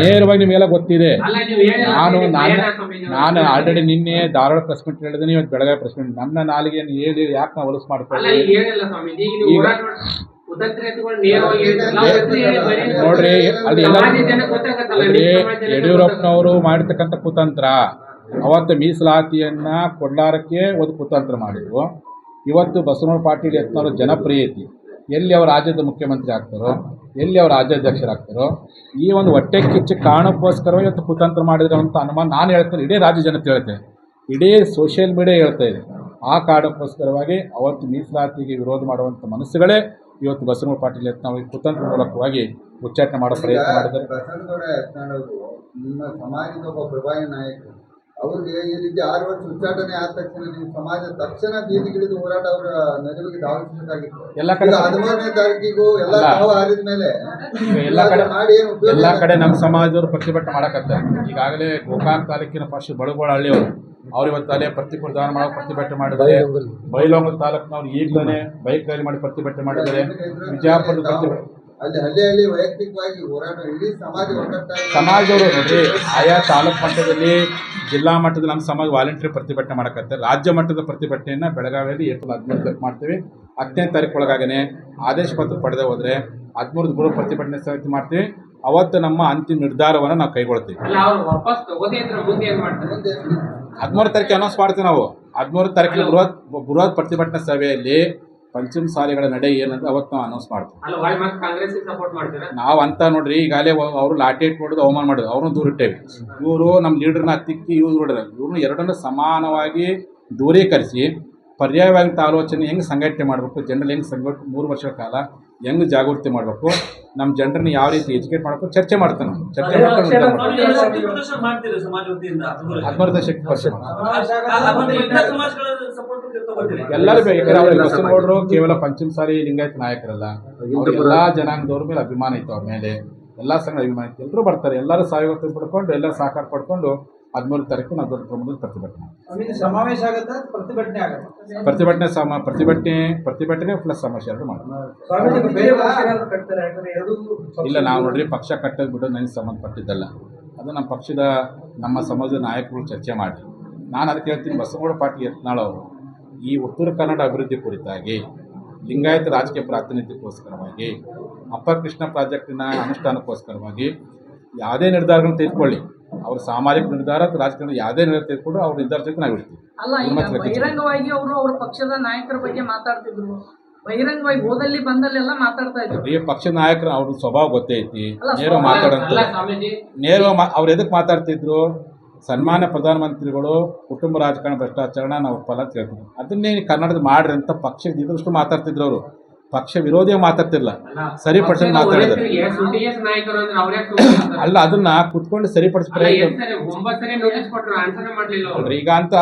ನೇರವಾಗಿ ನಿಮಗೆಲ್ಲ ಗೊತ್ತಿದೆ. ನಾನು ನಾನು. ನಾನು ಆಲ್ರೆಡಿ ನಿನ್ನೆ ಧಾರವಾಡ ಪ್ರೆಸ್ ಮೀಟ್ ಹೇಳಿದ್ದೀನಿ ಇವತ್ತು ಬೆಳಗಾವಿ ಪ್ರೆಸ್ ಮೀಟ್ ನನ್ನ ನಾಲಿಗೆ ಹೇಳಿ ಯಾಕೆ ನಾವು ಹೊಲಸು ಮಾಡ್ಕೊಳ್ಳಿ ಈಗ ನೋಡ್ರಿ ಅಲ್ಲಿ ಯಡಿಯೂರಪ್ಪನವರು ಮಾಡಿರ್ತಕ್ಕಂಥ ಕುತಂತ್ರ ಅವತ್ತು ಮೀಸಲಾತಿಯನ್ನ ಕೊಡ್ಲಾರಕ್ಕೆ ಒಂದು ಕುತಂತ್ರ ಮಾಡಿದ್ರು. ಇವತ್ತು ಬಸವನಗೌಡ ಪಾಟೀಲ್ ಯತ್ನವರ ಜನಪ್ರಿಯತೆ. ಎಲ್ಲಿ ಅವರು ರಾಜ್ಯದ ಮುಖ್ಯಮಂತ್ರಿ ಆಗ್ತಾರೋ ಎಲ್ಲಿ ಅವರು ರಾಜ್ಯಾಧ್ಯಕ್ಷರಾಗ್ತಾರೋ, ಈ ಒಂದು ಹೊಟ್ಟೆ ಕಿಚ್ಚು ಕಾರಣಕ್ಕೋಸ್ಕರ ಇವತ್ತು ಕುತಂತ್ರ ಮಾಡಿದ್ರು ಅಂತ ಅನುಮಾನ ನಾನು ಹೇಳ್ತೇನೆ, ಇಡೀ ರಾಜ್ಯ ಜನತೆ ಹೇಳ್ತೇನೆ. ಇಡೀ ಸೋಷಿಯಲ್ ಮೀಡಿಯಾ ಹೇಳ್ತಾ ಇದೆ. ಆ ಕಾರಣಕ್ಕೋಸ್ಕರವಾಗಿ ಅವತ್ತು ಮೀಸಲಾತಿಗೆ ವಿರೋಧ ಮಾಡುವಂಥ ಮನಸ್ಸುಗಳೇ ಇವತ್ತು ಬಸವನಗೌಡ ಪಾಟೀಲ್ ನಾವು ಈ ಕುತಂತ್ರ ಮೂಲಕವಾಗಿ ಉಚ್ಚಾಟನೆ ಮಾಡೋ ಪ್ರಯತ್ನ ಮಾಡಿದ್ದಾರೆ. ಸಮಾಜದ ಒಬ್ಬ ಪ್ರಭಾವಿ ನಾಯಕರು ಅವ್ರಿಗೆ ಈ ರೀತಿ ಆರು ವರ್ಷ ಉಚ್ಚಾಟನೆ ಆದ ತಕ್ಷಣ ನೀವು ಸಮಾಜ ತಕ್ಷಣ ಬೀದಿಗಿಳಿದು ಹೋರಾಟ ಅವರ ನೆರವಿಗೆ ಧಾವಿಸಬೇಕಾಗಿತ್ತು. ಎಲ್ಲ ಕಡೆ ಹದಿಮೂರನೇ ತಾರೀಕಿಗೂ ಎಲ್ಲ. ತಾವು ಆರಿದ ಮೇಲೆ ಎಲ್ಲ ಕಡೆ ಮಾಡಿ ಏನು ಎಲ್ಲ ಕಡೆ ನಮ್ಮ ಸಮಾಜದವರು ಪ್ರತಿಭಟನೆ ಮಾಡಕತ್ತಾರೆ. ಈಗಾಗಲೇ ಗೋಕಾಕ್ ತಾಲೂಕಿನ ಫಸ್ಟ್ ಬಡಗೋಳ ಹಳ್ಳಿಯವರು ಅವ್ರು ಇವತ್ತು ಅಲ್ಲೇ ಪ್ರತಿಭಟನೆ ದಾನ ಮಾಡೋ ಪ್ರತಿಭಟನೆ ಮಾಡಿದ್ದಾರೆ. ಬೈಲೊಂಗಲ್ ತಾಲೂಕಿನವ್ರು ಈಗಲೇ ಬೈಕ್ ರ್ಯಾಲಿ ಮಾಡಿ ಪ್ರತಿಭಟನೆ ಮಾಡಿದ್ದಾರೆ. ವಿಜಯಪುರದ ಪ್ರತಿಭಟನೆ ಅಲ್ಲಿ ಹಳ್ಳಿ ಹಳ್ಳಿ ವೈಯಕ್ತಿಕವಾಗಿ ಹೋರಾಟ ಇಡೀ ಸಮಾಜ ಸಮಾಜದವರು ಆಯಾ ತಾಲೂಕು ಮಟ್ಟದಲ್ಲಿ ಜಿಲ್ಲಾ ಮಟ್ಟದ ನಮ್ಮ ಸಮಾಜ ವಾಲಂಟಿಯರ್ ಪ್ರತಿಭಟನೆ ಮಾಡಕತ್ತೆ. ರಾಜ್ಯ ಮಟ್ಟದ ಪ್ರತಿಭಟನೆಯನ್ನು ಬೆಳಗಾವಿಯಲ್ಲಿ ಏಪ್ರಿಲ್ ಹದಿಮೂರು ತಾರೀಕು ಮಾಡ್ತೀವಿ. ಹತ್ತನೇ ತಾರೀಕು ಒಳಗಾಗನೆ ಆದೇಶ ಪತ್ರ ಪಡೆದೇ ಹೋದರೆ ಹದಿಮೂರು ಗೃಹ ಪ್ರತಿಭಟನೆ ಸಮಿತಿ ಮಾಡ್ತೀವಿ. ಅವತ್ತು ನಮ್ಮ ಅಂತಿಮ ನಿರ್ಧಾರವನ್ನು ನಾವು ಕೈಗೊಳ್ತೀವಿ. ಅಲ್ಲ ಅವ್ರು ವಾಪಸ್ ತಗೋದೇ ಮುಂದೆ ಏನ್ ಮಾಡ್ತಾರೆ? ಮುಂದೆ ಹದಿಮೂರು ತಾರೀಕು ಅನೌನ್ಸ್ ಮಾಡ್ತೀವಿ ನಾವು. ಹದಿಮೂರು ತಾರೀಕಿನ ಬೃಹತ್ ಬೃಹತ್ ಪ್ರತಿಭಟನಾ ಸಭೆಯಲ್ಲಿ ಪಂಚಮ ಸಾಲಿಗಳ ನಡೆ ಏನಂತ ಅವತ್ತು ನಾವು ಅನೌನ್ಸ್ ಮಾಡ್ತೀವಿ. ನಾವು ಅಂತ ನೋಡ್ರಿ ಈಗಾಗಲೇ ಅವರು ಲಾಠಿ ಮಾಡೋದು ಅವಮಾನ ಮಾಡೋದು ಅವ್ರನ್ನ ದೂರ ಇಟ್ಟೇವಿ. ಇವರು ನಮ್ಮ ಲೀಡರ್ನ ತಿಕ್ಕಿ ಇವ್ರು ನೋಡಿದ್ರೆ ಇವ್ರನ್ನ ಎರಡನ್ನೂ ಸಮಾನವಾಗಿ ದೂರೀಕರಿಸಿ ಪರ್ಯಾಯವಾಗಿ ಆಲೋಚನೆ ಹೆಂಗೆ ಸಂಘಟನೆ ಮಾಡಬೇಕು ಜನರಲ್ಲಿ ಹೆಂಗೆ ಸಂಘಟ ಮೂರು ವರ್ಷಗಳ ಕಾಲ ಹೆಂಗೆ ಜಾಗೃತಿ ಮಾಡಬೇಕು? ನಮ್ಮ ಜನರನ್ನ ಯಾವ ರೀತಿ ಎಜುಕೇಟ್ ಮಾಡಬೇಕು? ಚರ್ಚೆ ಮಾಡ್ತಾನೆ ಚರ್ಚೆ ಮಾಡ್ಕೊಂಡು. ಹದಿಮೂರು ದಶಕ ಎಲ್ಲರೂ ಬೇಕಾದ್ರೆ ಅವ್ರಿಗೆ ನೋಡ್ರು ಕೇವಲ ಪಂಚಮ ಸಾರಿ ಲಿಂಗಾಯತ ನಾಯಕರಲ್ಲ. ಅವ್ರ ಎಲ್ಲಾ ಜನಾಂಗದವ್ರ ಮೇಲೆ ಅಭಿಮಾನ ಇತ್ತು ಅವ್ರ ಮೇಲೆ. ಎಲ್ಲಾ ಸಂಘ ಅಭಿಮಾನ ಇತ್ತು ಎಲ್ಲರೂ ಬರ್ತಾರೆ. ಎಲ್ಲರೂ ಸಹಯೋಗ ಪಡ್ಕೊಂಡು ಎಲ್ಲ ಸಹಕಾರ ಪಡ್ಕೊಂಡು ಹದಿಮೂರು ತಾರೀಕು ನಾವು ದೊಡ್ಡ ಪ್ರಮಾಣದಲ್ಲಿ ಪ್ರತಿಭಟನೆ. ಸಮಾವೇಶ ಆಗತ್ತೆ ಪ್ರತಿಭಟನೆ ಆಗತ್ತೆ? ಪ್ರತಿಭಟನೆ ಸಮ ಪ್ರತಿಭಟನೆ ಪ್ರತಿಭಟನೆ ಪ್ಲಸ್ ಸಮಸ್ಯೆ ಎರಡು ಮಾಡೋದು ಇಲ್ಲ ನಾವು ನೋಡ್ರಿ ಪಕ್ಷ ಕಟ್ಟೋದು ಬಿಡೋದು ನನಗೆ ಸಂಬಂಧಪಟ್ಟಿದ್ದಲ್ಲ. ಅದು ನಮ್ಮ ಪಕ್ಷದ ನಮ್ಮ ಸಮಾಜದ ನಾಯಕರು ಚರ್ಚೆ ಮಾಡಿ ನಾನು ಅದಕ್ಕೆ ಹೇಳ್ತೀನಿ ಬಸವಗೌಡ ಪಾಟೀಲ್ ಯತ್ನಾಳ್ ಅವರು. ಈ ಉತ್ತರ ಕನ್ನಡ ಅಭಿವೃದ್ಧಿ ಕುರಿತಾಗಿ ಲಿಂಗಾಯತ ರಾಜಕೀಯ ಪ್ರಾತಿನಿಧ್ಯಕ್ಕೋಸ್ಕರವಾಗಿ ಅಪ್ಪರ್ ಕೃಷ್ಣ ಪ್ರಾಜೆಕ್ಟಿನ ಅನುಷ್ಠಾನಕ್ಕೋಸ್ಕರವಾಗಿ ಯಾವುದೇ ನಿರ್ಧಾರಗಳನ್ನು ತೆಗೆದುಕೊಳ್ಳಿ. ಅವ್ರ ಸಾಮಾಜಿಕ ನಿರ್ಧಾರ ರಾಜಕೀಯ ಯಾವುದೇ ನಿರ್ಧಾರ ತೆಗೆದುಕೊಂಡು ಅವ್ರ ನಿರ್ಧಾರ ಜೊತೆ ನಾವು ಇರ್ತೀವಿ ಬಹಿರಂಗವಾಗಿ ಅವರು ಅವರ ಪಕ್ಷದ ನಾಯಕರ ಬಗ್ಗೆ ಮಾತಾಡ್ತಿದ್ರು. ಬಹಿರಂಗವಾಗಿ ಹೋದಲ್ಲಿ ಬಂದಲ್ಲೆಲ್ಲ ಮಾತಾಡ್ತಾ ಇದ್ರು. ಈ ಪಕ್ಷ ನಾಯಕರು ಅವ್ರ ಸ್ವಭಾವ ಗೊತ್ತೈತಿ ನೇರ ಮಾತಾಡಂತ ನೇರ ಅವ್ರು ಎದಕ್ಕೆ ಮಾತಾಡ್ತಿದ್ರು? ಸನ್ಮಾನ್ಯ ಪ್ರಧಾನಮಂತ್ರಿಗಳು, ಕುಟುಂಬ ರಾಜಕಾರಣ ಭ್ರಷ್ಟಾಚಾರನ ನಾವು ಫಲ ಅಂತ ಅದನ್ನೇ ಕನ್ನಡದ ಮಾಡ್ರಿ ಅಂತ ಪಕ್ಷದ ಮಾತಾಡ್ತಿದ್ರು ಅವರು. ಪಕ್ಷ ವಿರೋಧಿಯಾಗಿ ಮಾತಾಡ್ತಿಲ್ಲ ಸರಿಪಡಿಸಿ ಮಾತಾಡಿದ್ರು ಅವ್ರ ಅಲ್ಲ ಅದನ್ನ ಕುತ್ಕೊಂಡು ಸರಿಪಡಿಸಿ ಅಲ್ಲ ಪ್ರಯತ್ನ ಎಷ್ಟ್ ಸರಿ ಒಂಬತ್ತು ಸರಿ ನೋಟಿಸ್ ಕೊಟ್ರು ಆನ್ಸರ್ ಮಾಡ್ಲಿಲ್ಲ ಅವ್ರು. ಅಲ್ರಿ ಈಗ ಅಂತ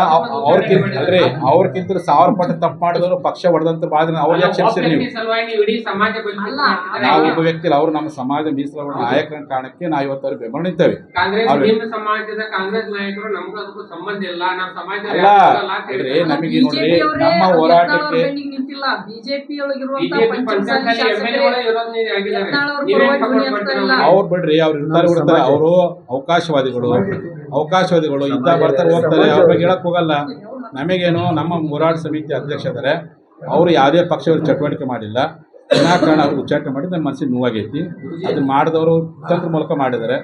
ಅವ್ರಕ್ಕಿಂತ ಅಲ್ರಿ ಅವ್ರಕ್ಕಿಂತ ಸಾವಿರ ಪಟ್ಟು ತಪ್ಪು ಮಾಡಿದ್ರು ಪಕ್ಷ ಹೊಡೆದಂತ ಬಾಳ ಜನ ಅವ್ರು ಯಾಕೆ ಕ್ಷಮಿಸಿರಿ ನೀವು? ನೀವು ಒಬ್ಬ ವ್ಯಕ್ತಿ ಅವ್ರು ನಮ್ಮ ಸಮಾಜ ಮೀಸಲು ನಾಯಕರ ಕಾರಣಕ್ಕೆ ನಾವು ಇವತ್ತು ಅವ್ರಿಗೆ ಬೆಂಬಲ ನಿಂತೇವೆ ಕಾಂಗ್ರೆಸ್ ಸಮಾಜದ ಕಾಂಗ್ರೆಸ್ ನಾಯಕರು ನಮಗೂ ಅದಕ್ಕೂ ಸಂಬಂಧ ಇಲ್ಲ. ನಮ್ಮ ಸಮಾಜ ಅಲ್ಲ ನಮಗೆ ನೋಡ್ರಿ ನಮ್ಮ ಹೋರಾಟಕ್ಕೆ ನಿಂತಿಲ್ಲ. ಬಿಜೆಪಿ ಅವ್ರ ಬಿಡ್ರಿ ಅವ್ರು ಇರ್ತಾರೆ ಬಿಡ್ತಾರೆ ಅವರು ಅವಕಾಶವಾದಿಗಳು ಅವಕಾಶವಾದಿಗಳು ಇದ್ದ ಬರ್ತಾರೆ ಹೋಗ್ತಾರೆ ಅವ್ರ ಬಗ್ಗೆ ಹೇಳಕ್ ಹೋಗಲ್ಲ. ನಮಗೇನು ನಮ್ಮ ಹೋರಾಟ ಸಮಿತಿ ಅಧ್ಯಕ್ಷ ಇದಾರೆ ಅವರು ಯಾವುದೇ ಪಕ್ಷ ಚಟುವಟಿಕೆ ಮಾಡಿಲ್ಲ. ವಿನಾಕಾರಣ ಅವ್ರು ಉಚ್ಚಾಟನೆ ಮಾಡಿ ನನ್ನ ಮನಸ್ಸಿಗೆ ನೋವಾಗೈತಿ. ಅದು ಮಾಡಿದವರು ತಂತ್ರ ಮೂಲಕ ಮಾಡಿದ್ದಾರೆ.